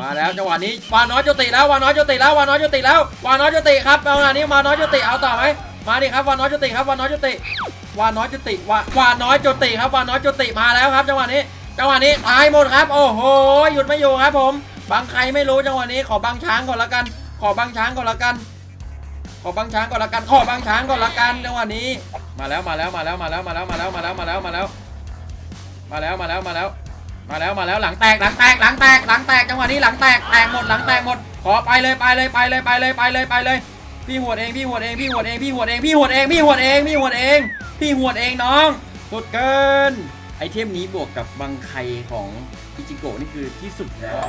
มาแล้วจังหวะนี้วาน้อยจุติแล้ววาน้อยจุติแล้ววาน้อยจุติแล้ววาน้อยจุติครับเอางานนี้วาน้อยจุติเอาต่อไหมมาดิครับวาน้อยจุติครับวาน้อยจุติวาน้อยจุติวาวาน้อยจุติครับวาน้อยจุติมาแล้วครับ จังหวะนี้จังหวะนี้ตายหมดครับโอ้โหหยุดไม่อยู่ครับ ผมบางใครไม่รู้จังหวะนี้ขอบังช้างก่อนละกัน ขอบังช้างก่อนละกัน ขอบังช้างก่อนละกัน ขอบังช้างก่อนละกันจังหวะนี้ มาแล้วมาแล้วมาแล้วมาแล้วมาแล้วมาแล้วมาแล้วมาแล้วมาแล้วมาแล้วมาแล้วมาแล้ว มาแล้วมาแล้วหลังแตกหลังแตกหลังแตกหลังแตกจังหวะนี้หลังแตกแตกหมดหลังแตกหมดขอไปเลยไปเลยไปเลยไปเลยไปเลยไปเลยพี่หวดเองพี่หวดเองพี่หวดเองพี่หวดเองพี่หวดเองพี่หวดเองพี่หวดเองพี่หวดเองน้องสุดเกินไอเทมนี้บวกกับบังไคของอิจิโกะนี่คือที่สุดแล้ว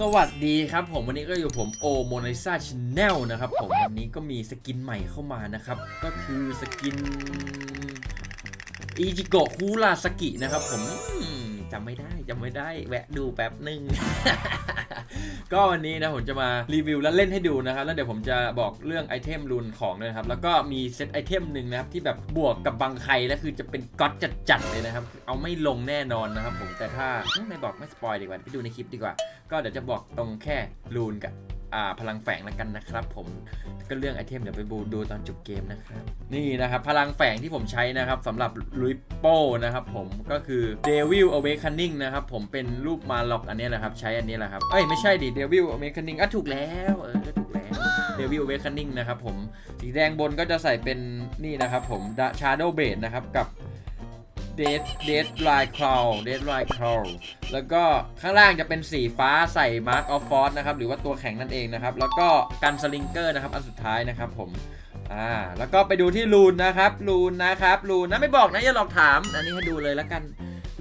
สวัสดีครับผมวันนี้ก็อยู่ผมโอโมนาลิซาชแนลนะครับผมวันนี้ก็มีสกินใหม่เข้ามานะครับ ก็คือสกิน อิจิโกะคูราสกินะครับผมจำไม่ได้จำไม่ได้แวะดูแป๊บหนึ่งก็วันนี้นะผมจะมารีวิวและเล่นให้ดูนะครับ แล้วเดี๋ยวผมจะบอกเรื่องไอเทมรุนของด้วยนะครับ แล้วก็มีเซตไอเทมหนึ่งนะครับที่แบบบวกกับบางใครแล้วคือจะเป็นก๊อตจัดๆเลยนะครับ เอาไม่ลงแน่นอนนะครับผมแต่ถ้าไม่บอกไม่สปอยดีกว่าไปดูในคลิปดีกว่า ก็เดี๋ยวจะบอกตรงแค่รูนกับ พลังแฝงแล้วกันนะครับ ผมก็เรื่องไอเทมเดี๋ยวไปบูดูตอนจบเกมนะครับ นี่นะครับ พลังแฝงที่ผมใช้นะครับสำหรับลุยโป้นะครับผมก็คือ Devil Awakening นะครับ ผมเป็นรูปมาล็อกอันนี้แหละครับ ใช้อันนี้แหละครับ เอ้ยไม่ใช่ดิ Devil Awakening อะถูกแล้วเออถูกแล้ว Devil Awakening นะครับผมสีแดงบนก็จะใส่เป็นนี่นะครับผม Shadow Blade นะครับกับ Dead Dead Line Crawl Dead Line Crawl แล้วก็ข้างล่างจะเป็นสีฟ้าใส่ Mark of Force นะครับ หรือว่าตัวแข็งนั่นเองนะครับ แล้วก็กันสลิงเกอร์นะครับ อันสุดท้ายนะครับผมอ่าแล้วก็ไปดูที่รูนนะครับรูนนะครับรูนนะไม่บอกนะอย่าหลอกถาม อันนี้ให้ดูเลยแล้วกัน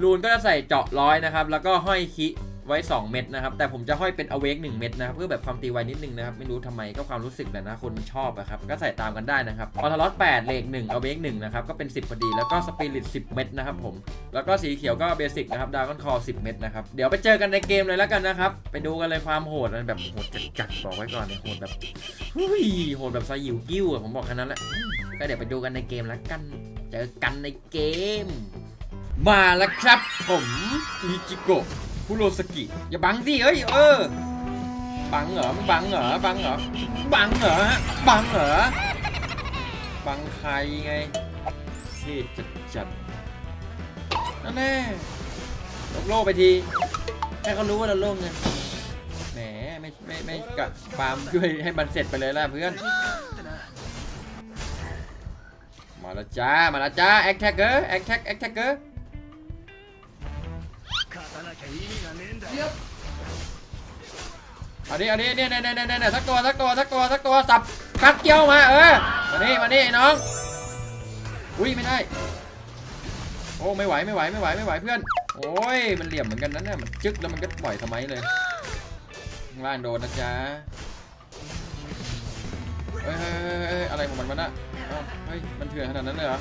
รูนก็จะใส่เจาะร้อยนะครับ แล้วก็ห้อยคิ ไว้ 2 เม็ดนะครับ แต่ผมจะห้อยเป็นอเวก1เม็ดนะครับเพื่อแบบความตีไวนิดนึงนะครับ ไม่รู้ทำไมก็ความรู้สึกแหละนะคนชอบอะครับ ก็ใส่ตามกันได้นะครับออทารอส8เลข1อเวก1นะครับ ก็เป็น 10พอดี แล้วก็สปิริต10เม็ดนะครับผม แล้วก็สีเขียวก็เบสิกนะครับดาวน์คอ10เม็ดนะครับ เดี๋ยวไปเจอกันในเกมเลยแล้วกันนะครับ ไปดูกันเลยความโหดมันแบบโหดจัดๆบอกไว้ก่อนเนี่ยโหดแบบหุยโหดแบบสยิวกิ้วอะผมบอกแค่นั้นแหละก็เดี๋ยวไปดูกันในเกมแล้วกัน เจอกันในเกม มาแล้วครับผมอิจิโกะ คุโรสกิ อย่าบังสิเอ้ยเออ บังเหรอบังเหรอบังเหรอบังเหรอบังเหรอบังใครไงเท่จัดจัดๆนั่นแน่ลบโลกไปทีให้เขารู้ว่าเราโลกเงินแหมไม่ไม่ไม่กะฟาร์มช่วยให้มันเสร็จไปเลยล่ะเพื่อน มาแล้วจ้า มาแล้วจ้าแอคแท็กเกอร์แอคแท็กแอคแท็กเกอร์ เอาดิเอาดิเนี่ยเนี่ยเนี่ยเนี่ยเนี่ยสักตัวสักตัวสักตัวสักตัวสับกัดเกี่ยวมาเออมานี่มานี่น้องอุ้ยไม่ได้โอ้ไม่ไหวไม่ไหวไม่ไหวไม่ไหวเพื่อนโอ้ยมันเหลี่ยมเหมือนกันนะเนี่ยมันจึ๊กแล้วมันก็ปล่อยทำไมเลยล่างโดนนะจ๊ะเฮ้ยเฮ้ยอะไรของมันวะน่ะเฮ้ยมันเถื่อนขนาดนั้นเลยเหรอ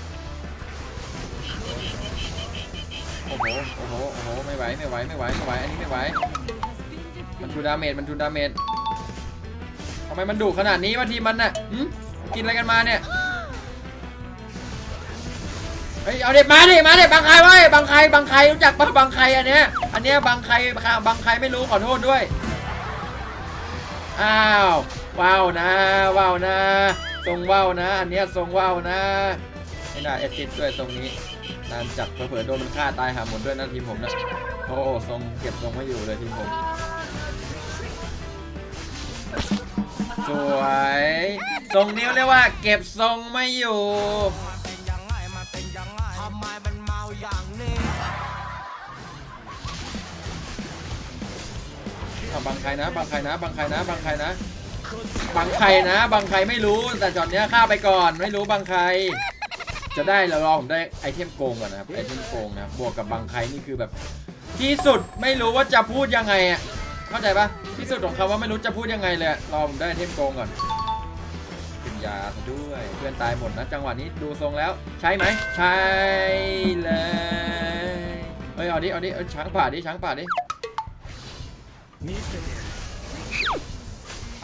โอ้โห โอ้โห โอ้โห ไม่ไหว ไม่ไหว ไม่ไหว ไม่ไหว อันนี้ไม่ไหว มันทูดาเมจ มันทูดาเมจทำไมมันดุขนาดนี้วะทีมมันน่ะกินอะไรกันมาเนี่ย เฮ้ย เอาเด็มาดิมาดิบางใครไว้บางใครบางใครรู้จักปะบางใครอันเนี้ย อันเนี้ยบางใครบางใครไม่รู้ขอโทษด้วย อ้าว ว้าวนะ ว้าวนะ ทรงว้าวนะ อันเนี้ยทรงว้าวนะไม่น่าเอซิดด้วยทรงนี้ นานจัดเผื่อๆโดนมันฆ่าตายหาหมดด้วยนะทีมผมนะโอ้ทรงเก็บทรงไม่อยู่เลยทีมผม สวยทรงนี้เรียกว่า เก็บทรงไม่อยู่มังไงมันเป็นยังไงทำไมมันเมาอย่างนี้อะบางใครนะบางใครนะบางใครนะบางใครนะบางใครนะบางใครไม่รู้แต่จอดเนี้ยฆ่าไปก่อนไม่รู้บางใคร จะได้เรารอผมได้ไอเทมโกงก่อนนะครับไอเทมโกงนะครับบวกกับบางใครนี่คือแบบ ที่สุดไม่รู้ว่าจะพูดยังไงอะเข้าใจปะที่สุดของคำว่าไม่รู้จะพูดยังไงเลยอะรอผมได้ไอเทมโกงก่อนเป็นยาซะด้วยเพื่อนตายหมดนะจังหวะนี้ดูทรงแล้ว ใช่ไหมใช่เลยเอ้ยเอาดิเอาดิเอาช้างป่าดิช้างป่าดิ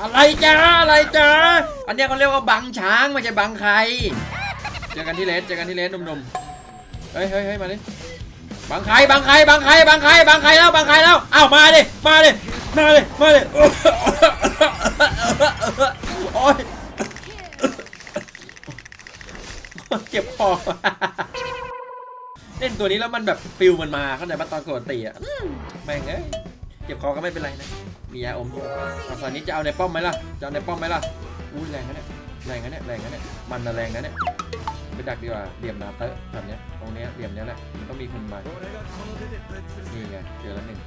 อะไรจ้าอะไรจ้าอันเนี้ยเขาเรียกว่าบังช้างไม่ใช่บังใครเจ อกันที่เลสเจอกันที่เลสหนุ่มๆเฮ้ยเฮ้ยเฮ้ยมาดิบังใครบังใครบังใครบังใครบังใครแล้วบังใครแล้วอ้าวมาดิมาดิมาดิมาดิโอ๊ยเจ็บคอเล่นตัวนี้แล้วมันแบบฟิลมันมาเข้าใจป่ะตอนกดตีอะแม่งเอ้ยเจ็บคอก็ไม่เป็นไรนะมียาอมอยู่อาตอนนี้จะเอาในป้อมไหมล่ะจะเอาในป้อมไหมล่ะอุ้ยแรงนะเนี่ยแรงนะเนี่ยแรงนะเนี่ยมันนะแรงนะเนี่ย ไปดักดีกว่าเหลี่ยมนาเตอร์แบบเนี้ยตรงเนี้ยเหลี่ยมเนี้ยแหละมันต้องมีคนมานี่ไงเจอแล้วหนึ่ง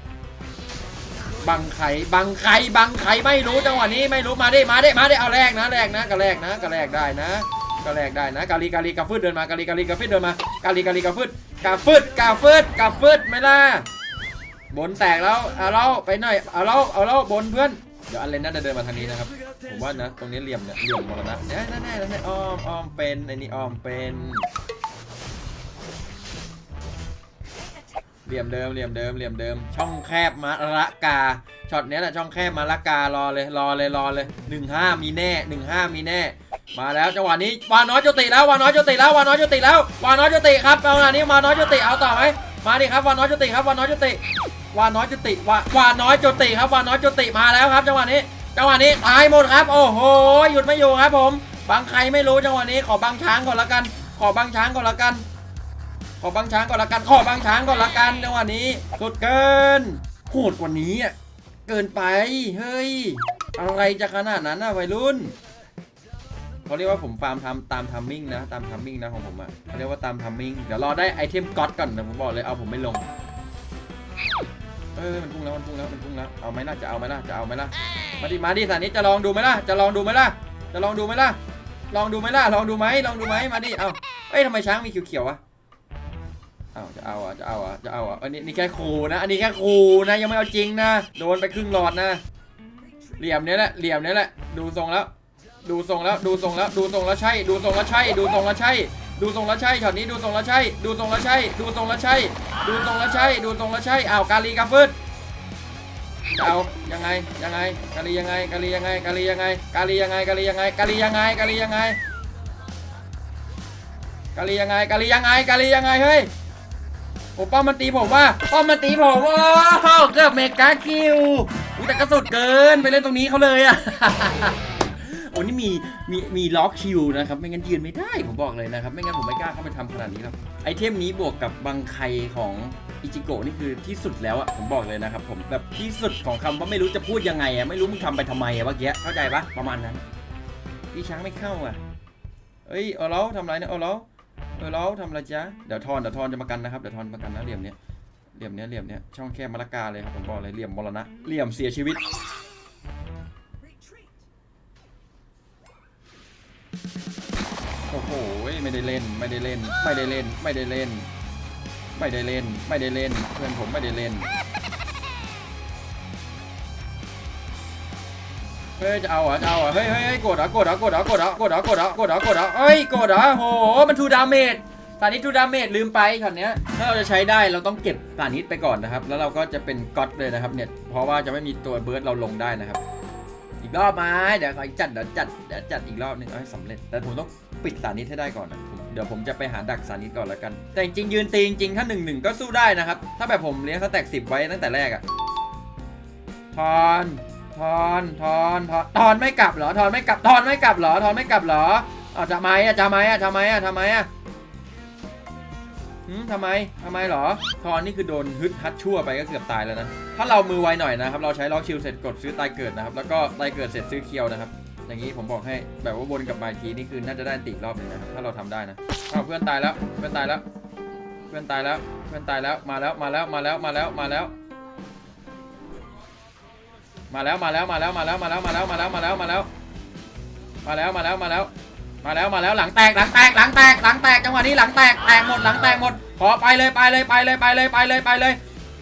บังไข่บังไข่บังไข่ไม่รู้จังหวะนี้ไม่รู้มาไดิมาไดิมาไดิเอาแรกนะแรกนะก็แรกนะก็แรกได้นะ ก็แรกได้นะกาลีกาลีกาฟืดเดินมากาลีกาลีกาฟืดเดินมากาลีกาลีกาฟืดกาฟืดกาฟืดกาฟืดไม่ล่ะบนแตกแล้วเอาเราไปหน่อยเอาเราเอาเราบนเพื่อนเดี๋ยวอันเลนน่าจะเดินมาทางนี้นะครับ ผมว่านะ ตรงนี้เหลี่ยมเนี่ยเหลี่ยมมดแล้วนะเนี่ยแน่แน่แน่อ้อมอ้อมเป็นไอ้นี่อ้อมเป็นเหลี่ยมเดิมเหลี่ยมเดิมเหลี่ยมเดิม ช่องแคบมาละกาช็อตเนี้ยแหละช่องแคบมาละการอเลยรอเลยรอเลยหนึ่งห้ามีแน่หนึ่งห้ามีแน่ มาแล้วจังหวะนี้วาน้อยจุติแล้ววาน้อยจุติแล้ววาน้อยจุติแล้ววาน้อยจุติครับจังหวะนี้วาน้อยจุติเอาต่อไหมมาดิครับวาน้อยจุติครับวาน้อยจุติวาน้อยจุติวาวาน้อยจุติครับวาน้อยจุติมาแล้วครับจังหวะนี้ จังหวะนี้ตายหมดครับ โอ้โหหยุดไม่อยู่ครับผมบางใครไม่รู้จังหวะนี้ขอบังช้างก่อนละกัน ขอบังช้างก่อนละกัน ขอบางช้างก่อนละกัน ขอบางช้างก่อนละกันในวันนี้สุดเกินโหดกว่านี้อะเกินไปเฮ้ยอะไรจะขนาดนั้นอะวัยรุ่นเขาเรียกว่าผมฟาร์มทำตามทัมมิ่งนะตามทัมมิ่งนะของผมอะเขาเรียกว่าตามทัมมิ่งเดี๋ยวรอได้ไอเทมก๊อตก่อนนะผมบอกเลยเอาผมไม่ลง เออมันพุ่งแล้วมันพุ่งแล้วมันพุ่งแล้วเอาไหมล่ะจะเอาไหมล่ะจะเอาไหมล่ะมาดิมาดิสานิจะลองดูไหมล่ะจะลองดูไหมล่ะจะลองดูไหมล่ะลองดูไหมล่ะลองดูไหมลองดูไหมมาดิเอาเอ้ยทำไมช้างมีเขียวๆวะเอาจะเอาอะจะเอาอะจะเอาอะอันนี้นี่แค่ครูนะอันนี้แค่ครูนะยังไม่เอาจริงนะโดนไปครึ่งหลอดนะเหลี่ยมเนี้ยแหละเหลี่ยมเนี้ยแหละดูทรงแล้ว ดูทรงแล้วดูทรงแล้วดูทรงแล้วใช่ ดูทรงแล้วใช่ ดูทรงแล้วใช่ ดูทรงแล้วใช่ช็อตนี้ดูทรงแล้วใช่ ดูทรงแล้วใช่ ดูทรงแล้วใช่ ดูทรงแล้วใช่ ดูทรงแล้วใช่อ้าวกาลีกาฟืดเอายังไงยังไงกาลียังไงกาลียังไงกาลียังไงกาลียังไงกาลียังไงกาลียังไงกาลียังไงกาลียังไงกาลียังไงกาลียังไงเฮ้ยโอ้ป้อมมันตีผมว่าป้อมมันตีผมโอ้เกือบเมกาคิวอุ้ยแต่กระสุดเกินไปเล่นตรงนี้เขาเลยอะ โอ้นี่มีมีมีล็อกคิวนะครับ ไม่งั้นยืนไม่ได้ผมบอกเลยนะครับ ไม่งั้นผมไม่กล้าเข้าไปทำขนาดนี้หรอกไอเทมนี้บวกกับบังไคของอิจิโกะนี่คือที่สุดแล้วอะผมบอกเลยนะครับผมแบบที่สุดของคำว่าไม่รู้จะพูดยังไงอะไม่รู้มึงทำไปทำไมอะเมื่อกี้เข้าใจปะประมาณนั้นพี่ช้างไม่เข้าอะเอ้ยเอาแล้วทำไรเนี่ยเอาแล้วเออแล้วทำอะไรจ๊ะเดี๋ยวทอนเดี๋ยวทอนจะมากันนะครับเดี๋ยวทอนมากันนะเหลี่ยมเนี้ยเหลี่ยมเนี้ยเหลี่ยมเนี้ยช่องแคบมะละกาเลยครับผมบอกเลยเหลี่ยมมรณะเหลี่ยมเสียชีวิต โอ้โหไม่ได้เล่นไม่ได้เล่น ไม่ได้เล่นไม่ได้เล่น ไม่ได้เล่น ไม่ได้เล่น เพื่อนผมไม่ได้เล่นเฮ้ยจะเอาเหรอจะเอาอเฮ้ยเฮ้ยเฮ้ยกดเหรอกดเหรอกดเหรอกดเหรอกดเหรอกดเหรอกดเหรอกดเหรอเฮ้ยกดเหรอโหมันทูดาเมจสานิทูดาเมจลืมไปช็อตเนี้ยถ้าเราจะใช้ได้เราต้องเก็บสานิไปก่อนนะครับ แล้วเราก็จะเป็นก๊อตเลยนะครับเนี่ยเพราะว่าจะไม่มีตัวเบิร์ดเราลงได้นะครับ รอบไหมเดี๋ยวขอจัดเดี๋ยวจัดเดี๋ยวจัดอีกรอบหนึงเอาให้สำเร็จ แต่ผมต้องปิดสานิทให้ได้ก่อนนะผมเดี๋ยวผมจะไปหาดักสานิทก่อนละกัน แต่จริงๆยืนตีจริงๆถ้าหนึ่งหนึ่งก็สู้ได้นะครับ ถ้าแบบผมเลี้ยงสแต็กสิบไว้ตั้งแต่แรกอะทอนทอนทอนทอนทอนไม่กลับเหรอทอนไม่กลับทอนไม่กลับเหรอทอนไม่กลับเหรออาจะไหมอะจะไหมอะทำไมอะทำไมอะ หืมทำไมทำไมเหรอ ทอนนี่คือโดนฮึดฮัดชั่วไปก็เกือบตายแล้วนะ ถ้าเรามือไวหน่อยนะครับ เราใช้ล็อกชิลเสร็จกดซื้อตายเกิดนะครับ แล้วก็ตายเกิดเสร็จซื้อเคียวนะครับ อย่างนี้ผมบอกให้แบบว่าวนกลับมาทีนี่คือน่าจะได้ตีกรอบนึงนะครับ ถ้าเราทำได้นะอ้าวเพื่อนตายแล้ว เพื่อนตายแล้ว เพื่อนตายแล้ว เพื่อนตายแล้ว มาแล้ว มาแล้ว มาแล้ว มาแล้ว มาแล้ว มาแล้ว มาแล้ว มาแล้ว มาแล้ว มาแล้ว มาแล้ว มาแล้ว มาแล้ว มาแล้ว มาแล้ว มาแล้ว มาแล้ว มาแล้วมาแล้วหลังแตกหลังแตกหลังแตกหลังแตกจังหวะนี้หลังแตกแตกหมดหลังแตกหมดขอไปเลยไปเลยไปเลยไปเลยไปเลยไปเลย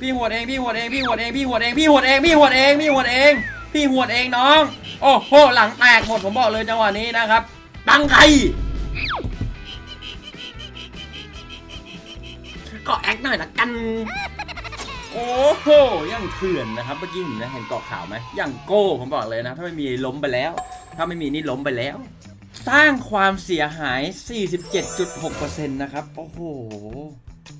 พี่หวดเองพี่หวดเองพี่หวดเองพี่หวดเองพี่หวดเองพี่หวดเองพี่หวดเองพี่หวดเองน้อง โอ้โหหลังแตกหมดผมบอกเลยจังหวะนี้นะครับบังใครก็แอคหน่อยละกัน โอ้โหยังเถื่อนนะครับเมื่อกี้เห็นนะเห็นเกาะขาวไหมยังโก้ผมบอกเลยนะ ถ้าไม่มีล้มไปแล้ว ถ้าไม่มีนี่ล้มไปแล้ว สร้างความเสียหาย 47.6%นะครับ โอ้โห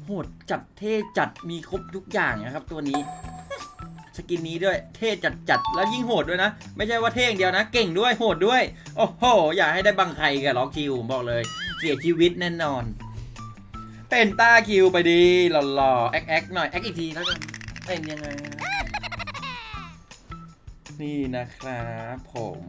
โหดจัดเท่จัดมีครบทุกอย่างนะครับตัวนี้ สกินนี้ด้วยเท่จัดจัดแล้วยิ่งโหดด้วยนะ ไม่ใช่ว่าเท่อย่างเดียวนะ เก่งด้วยโหดด้วย โอ้โห อย่าให้ได้บังใครกับล็อกคิวผมบอกเลย เสียชีวิตแน่นอน เป็นต้าคิวไปดีหล่อๆแอคแอคหน่อยแอคอีกทีแล้วกันเป็นยังไง นี่นะครับผม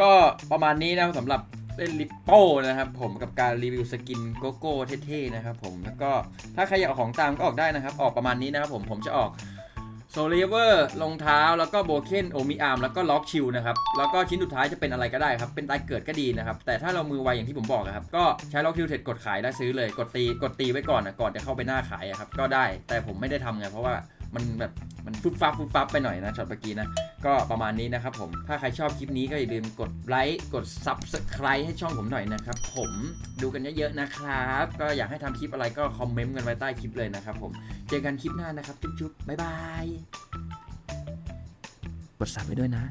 ก็ประมาณนี้นะสำหรับเล่นลิปโป้นะครับผมกับการรีวิวสกินโกโก้เท่ๆนะครับผมแล้วก็ถ้าใครอยากอาของตามก็ออกได้นะครับ ออกประมาณนี้นะครับผมผมจะออกโซเลเวอร์รองเท้าแล้วก็โบเคนโอมิอาร์มแล้วก็ล็อกชิลนะครับแล้วก็ชิ้นสุดท้ายจะเป็นอะไรก็ได้ครับ เป็นตายเกิดก็ดีนะครับ แต่ถ้าเรามือไวอย่างที่ผมบอกอะครับก็ใช้ล็อกชิลเสร็จกดขายแล้ซื้อเลยกดตีกดตีไว้ก่อนนะก่อนจะเข้าไปหน้าขายอะครับก็ได้แต่ผมไม่ได้ทำไงเพราะว่ามันแบบมันฟุบฟับฟุบฟับไปหน่อยนะช็อตเมื่อกี้นะ ก็ประมาณนี้นะครับผม ถ้าใครชอบคลิปนี้ก็อย่าลืมกดไลค์ กด Subscribe ให้ช่องผมหน่อยนะครับ ผมดูกันเยอะๆนะครับ ก็อยากให้ทำคลิปอะไรก็คอมเมนต์กันไว้ใต้คลิปเลยนะครับผม เจอกันคลิปหน้านะครับ จุ๊บๆบ๊ายบาย กดซับไว้ด้วยนะ